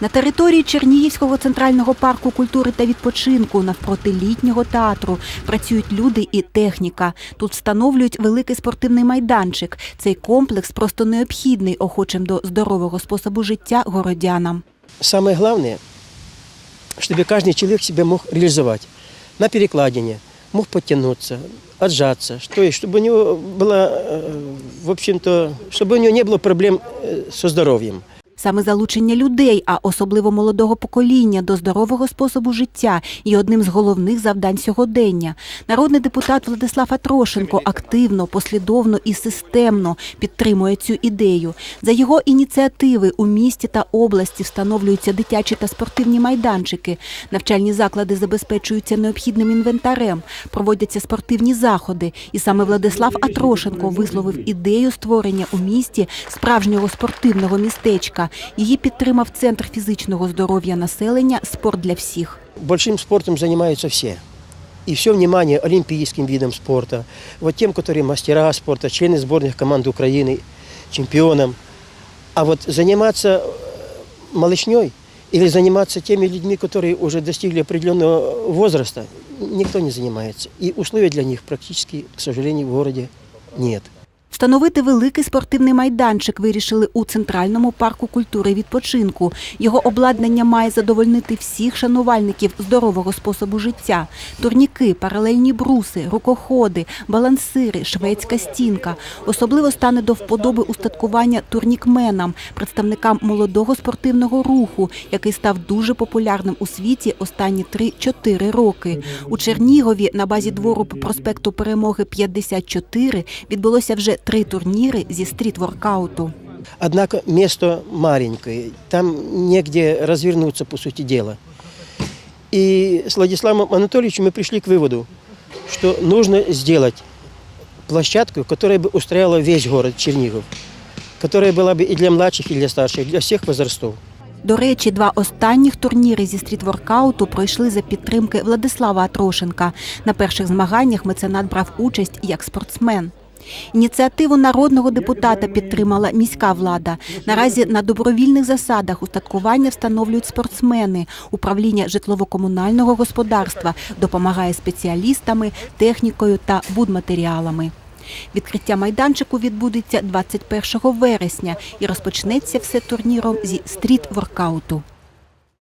На території Чернігівського центрального парку культури та відпочинку навпроти літнього театру працюють люди і техніка. Тут встановлюють великий спортивний майданчик. Цей комплекс просто необхідний охочим до здорового способу життя городянам. Самое главное, чтобы каждый человек себя мог реализовать на перекладине, мог подтянуться, отжаться, что есть, чтобы у него было, э, в общем-то, чтобы у него не было проблем э, со здоровьем. Саме залучення людей, а особливо молодого покоління, до здорового способу життя є одним з головних завдань сьогодення. Народний депутат Владислав Атрошенко активно, послідовно і системно підтримує цю ідею. За його ініціативи у місті та області встановлюються дитячі та спортивні майданчики. Навчальні заклади забезпечуються необхідним інвентарем, проводяться спортивні заходи. І саме Владислав Атрошенко висловив ідею створення у місті справжнього спортивного містечка. Її підтримав Центр фізичного здоров'я населення Спорт для всіх. Большим спортом занимаются все. И все внимание олимпийским видам спорта, вот тем, которые мастера спорта, члены сборных команд Украины, чемпионам. А вот заниматься э, малышней или заниматься теми людьми, которые уже достигли определенного возраста, никто не занимается. И условий для них практически, к сожалению, в городе нет. Встановити великий спортивний майданчик вирішили у Центральному парку культури відпочинку. Його обладнання має задовольнити всіх шанувальників здорового способу життя. Турніки, паралельні бруси, рукоходи, балансири, шведська стінка. Особливо стане до вподоби устаткування турнікменам, представникам молодого спортивного руху, який став дуже популярним у світі останні 3-4 роки. У Чернігові на базі двору по проспекту Перемоги 54 відбулося вже три турніри зі стріт-воркауту. Однако место маленькое, там негде развернуться, по сути дела. И с Владиславом Анатольевичем мы пришли к выводу, что нужно сделать площадку, которая бы устраивала весь город Чернигов, которая была бы и для младших, и для старших, и для всех возрастов. До речі, два останніх турніри зі стрітворкауту пройшли за підтримки Владислава Атрошенка. На перших змаганнях меценат брав участь як спортсмен. Ініціативу народного депутата підтримала міська влада. Наразі на добровільних засадах устаткування встановлюють спортсмени. Управління житлово-комунального господарства допомагає спеціалістами, технікою та будматеріалами. Відкриття майданчику відбудеться 21 вересня і розпочнеться все турніром зі стріт-воркауту.